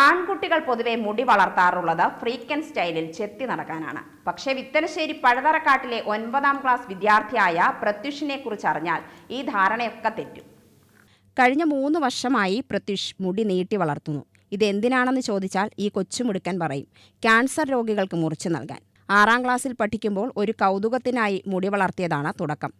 ആൺകുട്ടികൾ പൊതുവെ മുടി വളർത്താറുള്ളത് ഫ്രീക്കൻ സ്റ്റൈലിൽ ചെത്തി നടക്കാനാണ്. പക്ഷേ വിത്തനശ്ശേരി പഴതറക്കാട്ടിലെ ഒൻപതാം ക്ലാസ് വിദ്യാർത്ഥിയായ പ്രത്യുഷിനെ കുറിച്ച് അറിഞ്ഞാൽ ഈ ധാരണയൊക്കെ തെറ്റും. കഴിഞ്ഞ മൂന്ന് വർഷമായി പ്രത്യുഷ് മുടി നീട്ടി വളർത്തുന്നു. ഇതെന്തിനാണെന്ന് ചോദിച്ചാൽ ഈ കൊച്ചുമിടുക്കൻ പറയും ക്യാൻസർ രോഗികൾക്ക് മുറിച്ചു നൽകാൻ. ആറാം ക്ലാസ്സിൽ പഠിക്കുമ്പോൾ ഒരു കൗതുകത്തിനായി മുടി വളർത്തിയതാണ് തുടക്കം.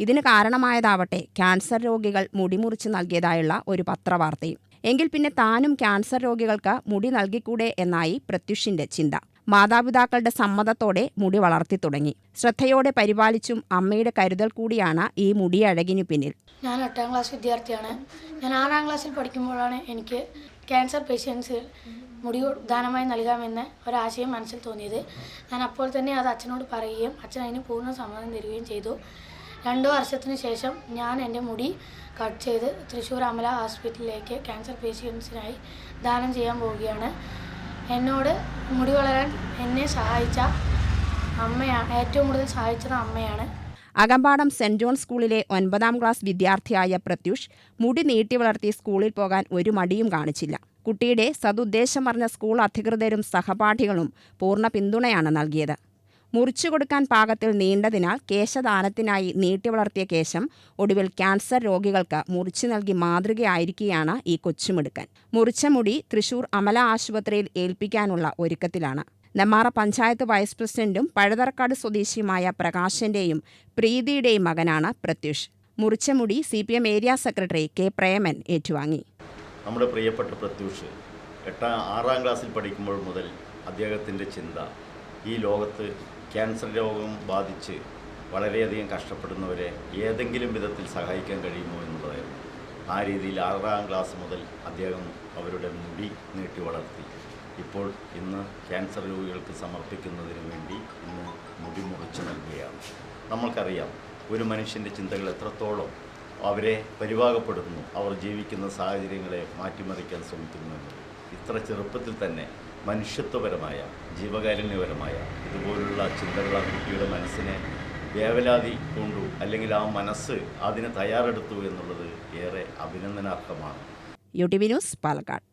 ഇതിന് കാരണമായതാവട്ടെ ക്യാൻസർ രോഗികൾ മുടി മുറിച്ച് നൽകിയതായുള്ള ഒരു പത്രവാർത്തയും. എങ്കിൽ പിന്നെ താനും ക്യാൻസർ രോഗികൾക്ക് മുടി നൽകിക്കൂടെ എന്നായി പ്രത്യുഷിന്റെ ചിന്ത. മാതാപിതാക്കളുടെ സമ്മതത്തോടെ മുടി വളർത്തി തുടങ്ങി. ശ്രദ്ധയോടെ പരിപാലിച്ചും അമ്മയുടെ കരുതൽ കൂടിയാണ് ഈ മുടി അഴകിനു പിന്നിൽ. ഞാൻ എട്ടാം ക്ലാസ് വിദ്യാർത്ഥിയാണ്. ഞാൻ ആറാം ക്ലാസ്സിൽ പഠിക്കുമ്പോഴാണ് എനിക്ക് ക്യാൻസർ പേഷ്യൻസ് മുടി ദാനമായി നൽകാമെന്ന് ഒരാശയം മനസ്സിൽ തോന്നിയത്. ഞാൻ അപ്പോൾ തന്നെ അത് അച്ഛനോട് പറയുകയും അച്ഛൻ അതിന് പൂർണ സമ്മതം തരികയും ചെയ്തു. രണ്ട് വർഷത്തിന് ശേഷം ഞാൻ എന്റെ മുടി കട്ട് ചെയ്ത് തൃശ്ശൂർ അമല ഹോസ്പിറ്റലിലേക്ക് ക്യാൻസർ പേഷ്യൻസിനായി ദാനം ചെയ്യാൻ പോവുകയാണ്. എന്നോട് മുടി വളരാൻ എന്നെ സഹായിച്ച അമ്മയാണ് ഏറ്റവും കൂടുതൽ സഹായിച്ചത് അമ്മയാണ്. അകമ്പാടം സെന്റ് ജോൺ സ്കൂളിലെ ഒൻപതാം ക്ലാസ് വിദ്യാർത്ഥിയായ പ്രത്യുഷ് മുടി നീട്ടി വളർത്തി സ്കൂളിൽ പോകാൻ ഒരു മടിയും കാണിച്ചില്ല. കുട്ടിയുടെ സതുദ്ദേശം പറഞ്ഞ സ്കൂൾ അധികൃതരും സഹപാഠികളും പൂർണ പിന്തുണയാണ് നൽകിയത്. മുറിച്ചു കൊടുക്കാൻ പാകത്തിൽ നീണ്ടതിനാൽ കേശദാനത്തിനായി നീട്ടി വളർത്തിയ കേശം ഒടുവിൽ ക്യാൻസർ രോഗികൾക്ക് മുറിച്ചു നൽകി മാതൃകയായിരിക്കുകയാണ് ഈ കൊച്ചുമിടുക്കൻ. മുറിച്ച മുടി തൃശൂർ അമല ആശുപത്രിയിൽ ഏൽപ്പിക്കാനുള്ള ഒരുക്കത്തിലാണ്. നെമ്മാറ പഞ്ചായത്ത് വൈസ് പ്രസിഡന്റും പഴതറക്കാട് സ്വദേശിയുമായ പ്രകാശന്റെയും പ്രീതിയുടെയും മകനാണ് പ്രത്യുഷ്. മുറിച്ച മുടി C P M area secretary K Preman ഏറ്റുവാങ്ങി. നമ്മുടെ പ്രിയപ്പെട്ട പ്രത്യൂഷ് എട്ടാം ആറാം ക്ലാസ്സിൽ പഠിക്കുമ്പോൾ മുതൽ അദ്ദേഹത്തിന്റെ ചിന്ത ഈ ലോകത്ത് ക്യാൻസർ രോഗം ബാധിച്ച് വളരെയധികം കഷ്ടപ്പെടുന്നവരെ ഏതെങ്കിലും വിധത്തിൽ സഹായിക്കാൻ കഴിയുമോ എന്നുള്ളതായിരുന്നു. ആ രീതിയിൽ ആറാം ക്ലാസ് മുതൽ അദ്ദേഹം അവരുടെ മുടി നീട്ടി വളർത്തി. ഇപ്പോൾ ഇന്ന് ക്യാൻസർ രോഗികൾക്ക് സമർപ്പിക്കുന്നതിന് വേണ്ടി ഇന്ന് മുടി മുറിച്ച് നൽകുകയാണ്. നമ്മൾക്കറിയാം ഒരു മനുഷ്യന്റെ ചിന്തകൾ എത്രത്തോളം അവരെ പരിഭാഗപ്പെടുത്തുന്നു അവർ ജീവിക്കുന്ന സാഹചര്യങ്ങളെ മാറ്റിമറിക്കാൻ ശ്രമിക്കുന്നു ഇത്ര ചെറുപ്പത്തിൽ തന്നെ മനുഷ്യത്വപരമായ ജീവകാരുണ്യപരമായ ഇതുപോലുള്ള ചിന്തകൾ ആ കുട്ടിയുടെ മനസ്സിനെ വേവലാതി കൊണ്ടു അല്ലെങ്കിൽ ആ മനസ്സ് അതിനെ തയ്യാറെടുത്തു എന്നുള്ളത് ഏറെ അഭിനന്ദനാർഹമാണ്. U T V news Palakkad.